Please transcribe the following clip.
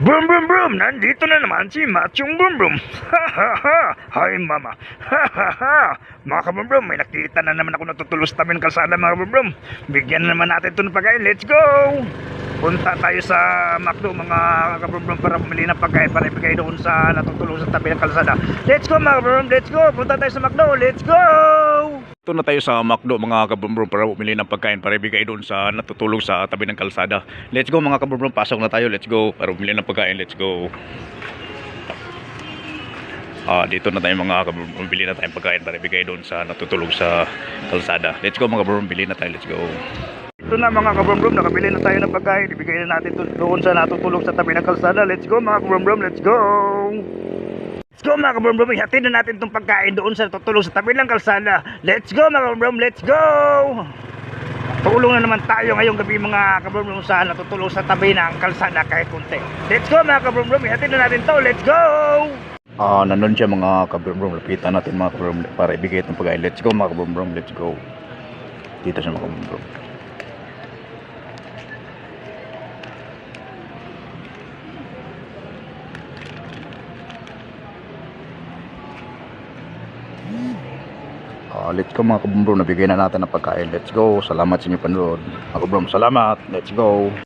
Brum brum brum, nandito na naman si Machong Brum Brum. Ha ha ha, hi mama. Ha ha ha, mga kabrum brum, may nakita na naman ako natutulog sa tabi ng kalsada mga brum. Bigyan na naman natin ito ng pagkain, let's go! Punta tayo sa McDo mga kabrum brum para bumili ng pagkain para ibigay doon sa natutulog sa tabi ng kalsada. Let's go mga kabrum brum, let's go! Punta tayo sa McDo, let's go! Ito na tayo sa McDo mga kabrumbrum para bumili ng pagkain para ibigay doon sa natutulog sa tabi ng kalsada. Let's go mga kabrumbrum, pasok na tayo. Let's go para bumili ng pagkain. Let's go. Ah, dito na tayo mga kabrumbrum, bili na tayong pagkain para ibigay doon sa natutulog sa kalsada. Let's go mga kabrumbrum, bili na tayo. Let's go. Ito na mga kabrum nakabili na tayo ng pagkain. Ibigay na natin doon sa natutulog sa tabi ng kalsada. Let's go mga kabrum let's go! Let's go mga kabrum ihatid na natin itong pagkain doon sa natutulog sa tabi ng kalsada. Let's go mga kabrum let's go! Tulong na naman tayo ngayong gabi mga kabrum sa natutulog sa tabi ng kalsada kahit kunti. Let's go mga kabrum ihatid na natin to. Let's go! Ah, nandun siya mga kabrumbrum. Lapitan natin mga kabrumbrum para ibigay itong pagkain. Let's go mga kabrumbrum. Let's go. Dito siya mga kabrumbrum. Ah, let's go mga kabrumbrum. Nabigay na natin ng pagkain. Let's go. Salamat sa inyo panood. Mga kabrumbrum, salamat. Let's go.